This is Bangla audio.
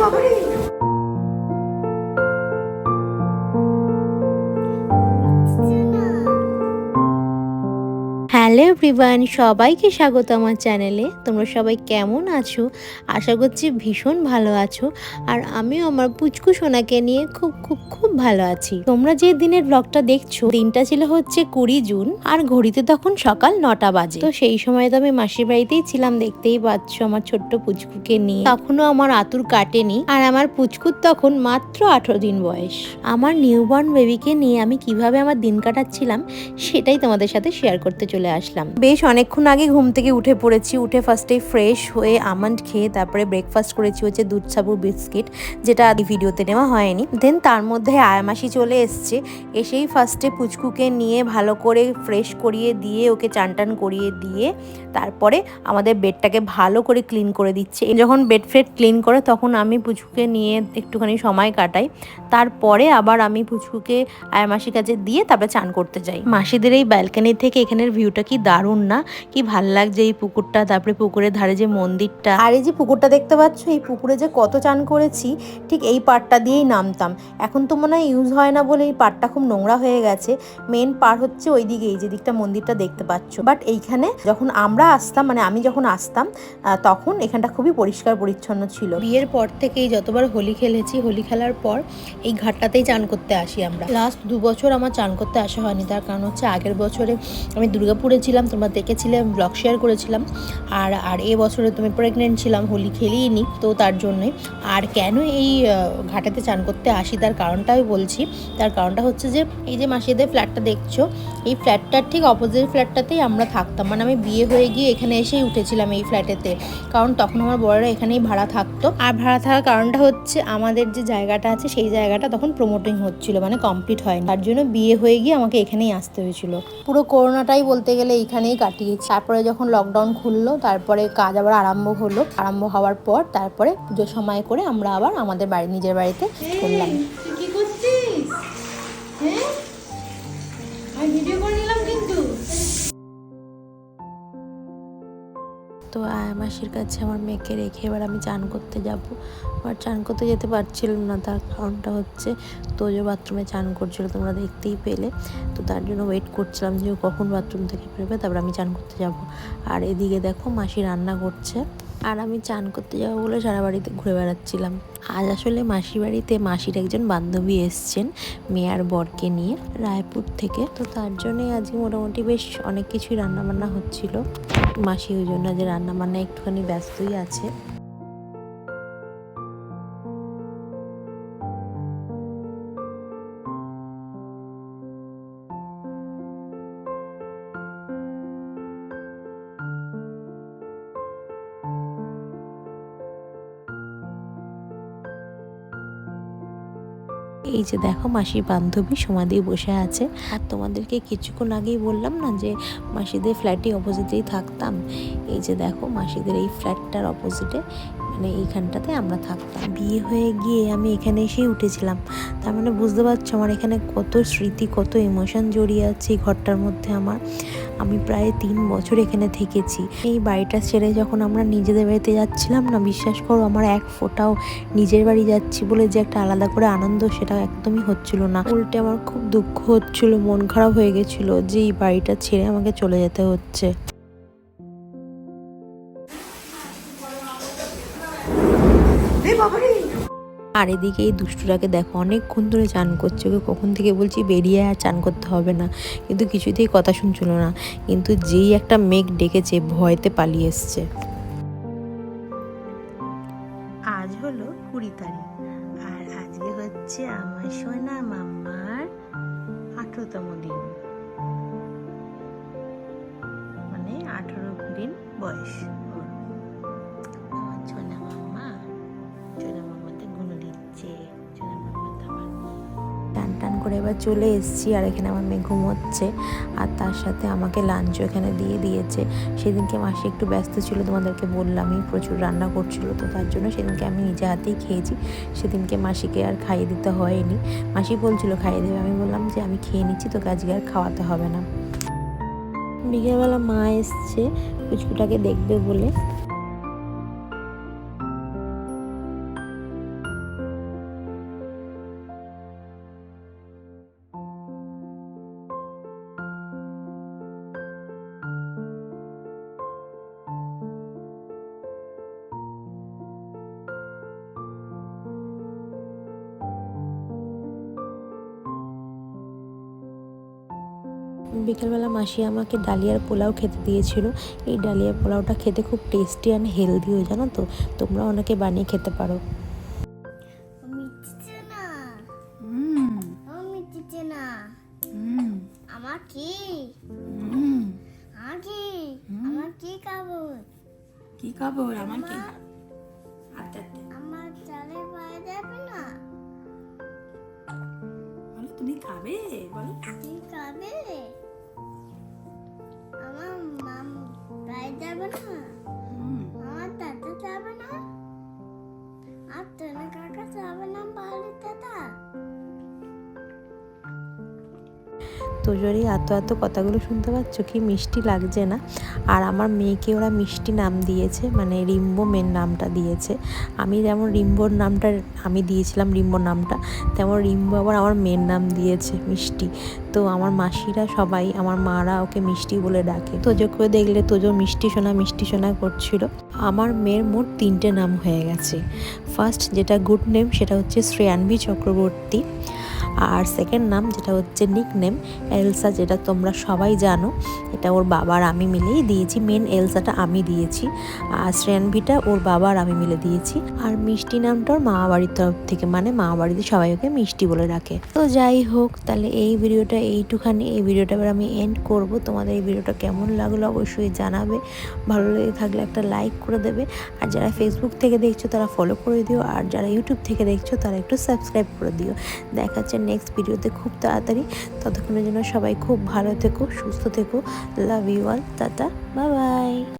হ্যালো এভরিওয়ান, সবাইকে স্বাগত আমার চ্যানেলে। তোমরা সবাই কেমন আছো? আশা করছি ভীষণ ভালো আছো। আর আমি আমার পুচকু সোনাকে নিয়ে খুব খুব খুব ভালো আছি। তোমরা যে দিনের ব্লগটা দেখছ, দিনটা ছিল হচ্ছে কুড়ি জুন আর ঘড়িতে তখন সকাল নটা বাজে। তো সেই সময় তো আমি মাসির বাড়িতেই ছিলাম, দেখতেই পাচ্ছ আমার ছোট্ট পুচকুকে নিয়ে। তখনও আমার আতুর কাটেনি আর আমার পুচকুর তখন মাত্র আঠারো দিন বয়স। আমার নিউবর্ন বেবিকে নিয়ে আমি কীভাবে আমার দিন কাটাচ্ছিলাম, সেটাই তোমাদের সাথে শেয়ার করতে চলে আসলাম। বেশ অনেকক্ষণ আগে ঘুম থেকে উঠে পড়েছি, উঠে ফার্স্টে ফ্রেশ হয়ে আমন্ড খেয়ে তারপরে ব্রেকফাস্ট করেছি হচ্ছে দুধ সাবু বিস্কিট যেটা ভিডিওতে নেওয়া হয়নি। দেন তার মধ্যে আয়ামাসি চলে এসছে। এসেই ফার্স্টে পুচকুকে নিয়ে ভালো করে ফ্রেশ করিয়ে দিয়ে ওকে চান টান করিয়ে দিয়ে তারপরে আমাদের বেডটাকে ভালো করে ক্লিন করে দিচ্ছে। যখন বেড ফ্রেড ক্লিন করে তখন আমি পুচকুকে নিয়ে একটুখানি সময় কাটাই। তারপরে আবার আমি পুচকুকে আয়ামাসির কাছে দিয়ে তারপরে চান করতে যাই। মাসিদের এই ব্যালকানি থেকে এখানের ভিউটা কি দারুণ না? কি ভালো লাগছে এই পুকুরটা, তারপরে পুকুরের ধারে যে মন্দিরটা। আর এই যে পুকুরটা দেখতে পাচ্ছ, এই পুকুরে যে কত চান করেছি, ঠিক এই পাড়টা দিয়েই নামতাম। এখন তো মনে হয় ইউজ হয় না বলে এই পাড়টা খুব নোংরা হয়ে গেছে। মেন পার হচ্ছে ওই দিকে এই যে দিকটা মন্দিরটা দেখতে পাচ্ছ। বাট এইখানে যখন আমরা আসতাম মানে আমি যখন আসতাম তখন এখানটা খুবই পরিষ্কার পরিচ্ছন্ন ছিল। বিয়ের পর থেকেই যতবার হোলি খেলেছি, হোলি খেলার পর এই ঘাটটাতেই চান করতে আসি আমরা। লাস্ট দু বছর আমার চান করতে আসা হয়নি, তার কারণ হচ্ছে আগের বছরে আমি দুর্গাপুরে ছিলাম, তোমরা দেখেছিলে ব্লগ শেয়ার করেছিলাম। আর আর এ বছরে তুমি প্রেগনেন্ট ছিলাম, হোলি খেলেই নি তো তার জন্যে। আর কেন এই ঘাটাতে চান করতে আসি, তার কারণটাই বলছি। তার কারণটা হচ্ছে যে এই যে মাসিদের ফ্ল্যাটটা দেখছ এই ফ্ল্যাটটার ঠিক অপোজিট ফ্ল্যাটটাতেই আমরা থাকতাম। মানে আমি বিয়ে হয়ে গিয়ে এখানে এসেই উঠেছিলাম এই ফ্ল্যাটেতে কারণ তখন আমার বড়রা এখানেই ভাড়া থাকতো। আর ভাড়া থাকার কারণটা হচ্ছে আমাদের যে জায়গাটা আছে সেই জায়গাটা তখন প্রমোটিং হচ্ছিল মানে কমপ্লিট হয়নি। তার জন্য বিয়ে হয়ে গিয়ে আমাকে এখানেই আসতে হয়েছিল। পুরো করোনাটাই বলতে গেলে এইখানেই কাটিয়েছি। তারপরে যখন লকডাউন খুললো তারপরে কাজ আবার আরম্ভ হলো। আরম্ভ হওয়ার পর তারপরে পুজোর সময় করে আমরা আবার আমাদের বাড়ি নিজের বাড়িতে করলাম তো মাসির কাছে আমার মেয়েকে রেখে এবার আমি চান করতে যাব। আবার চান করতে যেতে পারছিলাম না, তার কারণটা হচ্ছে তোজো বাথরুমে চান করছিল, তোমরা দেখতেই পেলে। তো তার জন্য ওয়েট করছিলাম যে কখন বাথরুম থেকে বেরোবে, তারপর আমি চান করতে যাব। আর এদিকে দেখো মাসি রান্না করছে। আর আমি চান করতে যাব বলে সারা বাড়িতে ঘুরে বেড়াচ্ছিলাম। আজ আসলে মাসি বাড়িতে মাসির একজন বান্ধবী এসছেন মেয়ার বরকে নিয়ে রায়পুর থেকে। তো তার জন্যে আজকে মোটামুটি বেশ অনেক কিছুই রান্নাবান্না হচ্ছিল। মাসি ওই জন্য আজ রান্নাবান্না একটুখানি ব্যস্তই আছে। এই যে দেখো মাসির বান্ধবী সমাধি বসে আছে। আর তোমাদেরকে কিছুক্ষণ আগেই বললাম না যে মাসিদের ফ্ল্যাটই অপোজিটেই থাকতাম? এই যে দেখো মাসিদের এই ফ্ল্যাটটার অপোজিটে মানে এইখানটাতে আমরা থাকতাম। বিয়ে হয়ে গিয়ে আমি এখানে এসেই উঠেছিলাম। তার মানে বুঝতে পারছ আমার এখানে কত স্মৃতি, কত ইমোশন জড়িয়ে আছে এই ঘরটার মধ্যে আমার। আমি প্রায় তিন বছর এখানে থেকেছি। এই বাড়িটা ছেড়ে যখন আমরা নিজেদের বাড়িতে যাচ্ছিলাম না, বিশ্বাস করো আমার এক ফোঁটাও নিজের বাড়ি যাচ্ছি বলে যে একটা আলাদা করে আনন্দ সেটা একদমই হচ্ছিল না। উল্টে আমার খুব দুঃখ হচ্ছিল, মন খারাপ হয়ে গেছিল যে এই বাড়িটা ছেড়ে আমাকে চলে যেতে হচ্ছে। আর এদিকে এই দুষ্টুটাকে দেখো, অনেকক্ষণ ধরে চান করছে, ওকে কখন থেকে বলছি বেরিয়ে আর চান করতে হবে না। কিন্তু কিছুতেই কথা শুনছিল না। কিন্তু যেই একটা মেঘ ডেকেছে, ভয়তে পালিয়ে এসছে। আজ হলো কুড়ি তারিখ, আর আজকে হচ্ছে আমার সোনা মাম্মার আঠেরোতম দিন। মানে আঠেরো দিন বয়স। টান এবার চলে এসেছি আর এখানে আমার মেয়ে ঘুমোচ্ছে আর তার সাথে আমাকে লাঞ্চও এখানে দিয়ে দিয়েছে। সেদিনকে মাসি একটু ব্যস্ত ছিল, তোমাদেরকে বললামই প্রচুর রান্না করছিল, তো তার জন্য সেদিনকে আমি নিজে হাতেই খেয়েছি। সেদিনকে মাসিকে আর খাইয়ে দিতে হয়নি। মাসি বলছিল, খাইয়ে দেবে। আমি বললাম যে, আমি খেয়ে নিচ্ছি, তোকে আজকে আর খাওয়াতে হবে না। বিকেলবেলা মা এসছে, পুচকুটাকে দেখবে বলে। বিকেলবেলা মাসি আমাকে ডালিয়ার পোলাও খেতে দিয়েছিল। এই ডালিয়ার পোলাওটা খেতে খুব টেস্টি অ্যান্ড হেলদিও জানো তো? তোমরা অনেকে বানিয়ে খেতে পারো। আমার আমার কি? হুম। আমার কি? আমার কি খাব? কি খবর আমার কি? আমার চালে পাওয়া যাবে না। বলো তুমি খাবে? বলো। মাম পাওয়া যাবে না? আমার দাদা যাবে না? আর তোর কাকা যাবে না বাড়ির দাদা তোজোরই এত এত কথাগুলো শুনতে পাচ্ছ, কি মিষ্টি লাগছে না? আর আমার মেয়েকে ওরা মিষ্টি নাম দিয়েছে মানে রিম্বো মেন নামটা দিয়েছে। আমি যেমন রিম্বোর নামটা, আমি দিয়েছিলাম রিম্বোর নামটা, তেমন রিম্বো আবার আমার মেয়ের নাম দিয়েছে, মিষ্টি। তো আমার মাসিরা সবাই, আমার মারা ওকে মিষ্টি বলে ডাকে। তোজোকে দেখলে তোজো মিষ্টি সোনা মিষ্টি সোনা করছিল। আমার মেয়ের মোট তিনটে নাম হয়ে গেছে। ফার্স্ট যেটা গুড নেম সেটা হচ্ছে শ্রেয়ানবী চক্রবর্তী। আর সেকেন্ড নাম যেটা হচ্ছে নিক নেম এলসা যেটা তোমরা সবাই জানো। এটা ওর বাবার আমি মিলেই দিয়েছি। মেন এলসাটা আমি দিয়েছি। আর শ্রেয়ানভিটা ওর বাবার আমি মিলে দিয়েছি। আর মিষ্টি নামটা ওর মামা বাড়ির তরফ থেকে মানে মামা বাড়িতে সবাই ওকে মিষ্টি বলে রাখে তো যাই হোক, তাহলে এই ভিডিওটা এইটুখানি। এই ভিডিওটা এবার আমি এন্ড করব। তোমাদের এই ভিডিওটা কেমন লাগল অবশ্যই জানাবে। ভালো লেগে থাকলে একটা লাইক করে দেবে। আর যারা ফেসবুক থেকে দেখছ, তারা ফলো করে দিও। আর যারা ইউটিউব থেকে দেখছ, তারা একটু সাবস্ক্রাইব করে দিও। দেখা হচ্ছে নেক্সট ভিডিওতে খুব তাড়াতাড়ি। ততক্ষণের জন্য সবাই খুব ভালো থেকো, সুস্থ থেকো। Love you all tata bye bye